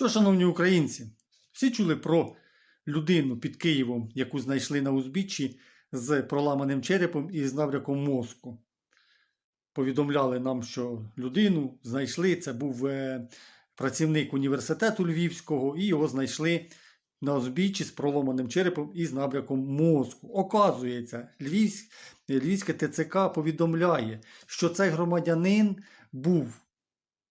Що, шановні українці, всі чули про людину під Києвом, яку знайшли на узбіччі з проламаним черепом і з набряком мозку. Повідомляли нам, що людину знайшли. Це був е, працівник університету Львівського, і його знайшли на узбіччі з проломаним черепом і з набряком мозку. Оказується, Львівськ, Львівське ТЦК повідомляє, що цей громадянин був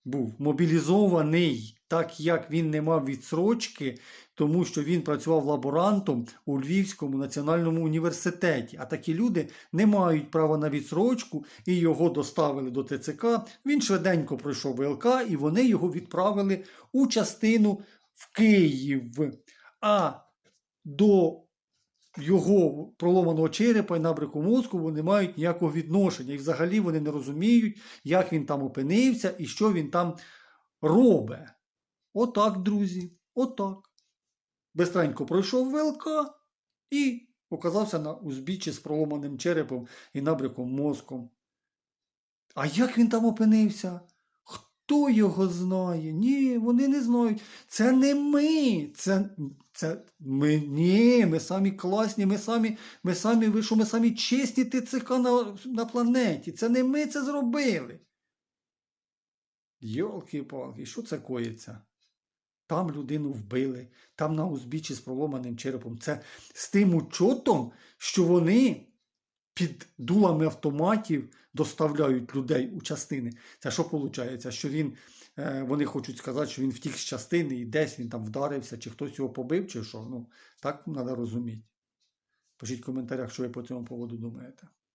був мобілізований, так як він не мав відсрочки, тому що він працював лаборантом у Львівському національному університеті. А такі люди не мають права на відсрочку і його доставили до ТЦК. Він швиденько пройшов ВЛК і вони його відправили у частину в Київ. А до його проломаного черепа і набрику мозку вони мають ніякого відношення. І взагалі вони не розуміють, як він там опинився і що він там робить. Отак, друзі, отак. Бистренько пройшов ВЛК і оказався на узбіччі з проломаним черепом і набриком мозком. А як він там опинився? Хто його знає? Ні, вони не знають. Це не ми. Це, це ми ні, ми самі класні, ми самі, ми самі, ви що ми самі чесні ТЦК на, на планеті. Це не ми це зробили. Йолки-палки, що це коїться? Там людину вбили, там на узбіччі з проломаним черепом. Це з тим учотом, що вони під дулами автоматів доставляють людей у частини. Це що виходить? Що він, е, вони хочуть сказати, що він втік з частини і десь він там вдарився, чи хтось його побив, чи що. Ну, так треба розуміти. Пишіть в коментарях, що ви по цьому поводу думаєте.